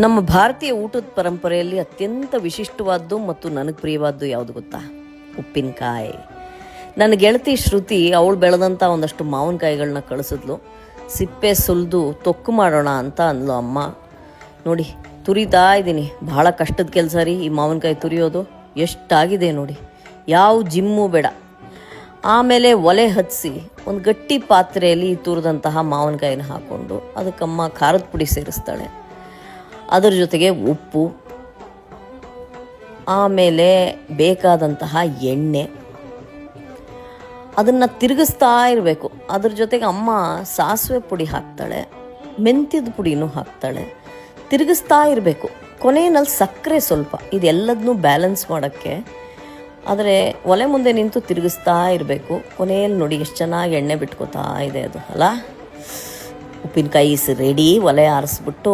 ನಮ್ಮ ಭಾರತೀಯ ಊಟದ ಪರಂಪರೆಯಲ್ಲಿ ಅತ್ಯಂತ ವಿಶಿಷ್ಟವಾದ್ದು ಮತ್ತು ನನಗೆ ಪ್ರಿಯವಾದ್ದು ಯಾವುದು ಗೊತ್ತಾ? ಉಪ್ಪಿನಕಾಯಿ. ನನ್ನ ಗೆಳತಿ ಶ್ರುತಿ ಅವಳು ಬೆಳೆದಂಥ ಒಂದಷ್ಟು ಮಾವಿನಕಾಯಿಗಳನ್ನ ಕಳಿಸಿದ್ಲು. ಸಿಪ್ಪೆ ಸುಲಿದು ತೊಕ್ಕು ಮಾಡೋಣ ಅಂತ ಅಂದ್ಲು ಅಮ್ಮ. ನೋಡಿ, ತುರಿತಾ ಇದ್ದೀನಿ. ಬಹಳ ಕಷ್ಟದ ಕೆಲಸ ರೀ ಈ ಮಾವಿನಕಾಯಿ ತುರಿಯೋದು. ಎಷ್ಟಾಗಿದೆ ನೋಡಿ. ಯಾವ ಜಿಮ್ಮು ಬೇಡ. ಆಮೇಲೆ ಒಲೆ ಹಚ್ಚಿ ಒಂದು ಗಟ್ಟಿ ಪಾತ್ರೆಯಲ್ಲಿ ತುರಿದಂತಹ ಮಾವಿನಕಾಯಿನ ಹಾಕ್ಕೊಂಡು ಅದಕ್ಕಮ್ಮ ಖಾರದ ಪುಡಿ ಸೇರಿಸ್ತಾಳೆ. ಅದರ ಜೊತೆಗೆ ಉಪ್ಪು, ಆಮೇಲೆ ಬೇಕಾದಂತಹ ಎಣ್ಣೆ. ಅದನ್ನು ತಿರುಗಿಸ್ತಾ ಇರಬೇಕು. ಅದ್ರ ಜೊತೆಗೆ ಅಮ್ಮ ಸಾಸಿವೆ ಪುಡಿ ಹಾಕ್ತಾಳೆ, ಮೆಂತ್ಯದ ಪುಡಿನೂ ಹಾಕ್ತಾಳೆ. ತಿರುಗಿಸ್ತಾ ಇರಬೇಕು. ಕೊನೆಯಲ್ಲಿ ಸಕ್ಕರೆ ಸ್ವಲ್ಪ, ಇದೆಲ್ಲದನ್ನೂ ಬ್ಯಾಲೆನ್ಸ್ ಮಾಡೋಕ್ಕೆ. ಆದರೆ ಒಲೆ ಮುಂದೆ ನಿಂತು ತಿರುಗಿಸ್ತಾ ಇರಬೇಕು. ಕೊನೆಯಲ್ಲಿ ನೋಡಿ ಎಷ್ಟು ಚೆನ್ನಾಗಿ ಎಣ್ಣೆ ಬಿಟ್ಕೋತಾ ಇದೆ ಅದು ಅಲ್ಲ ಉಪ್ಪಿನಕಾಯಿ ರೆಡಿ ಒಲೆ ಆರಿಸ್ಬಿಟ್ಟು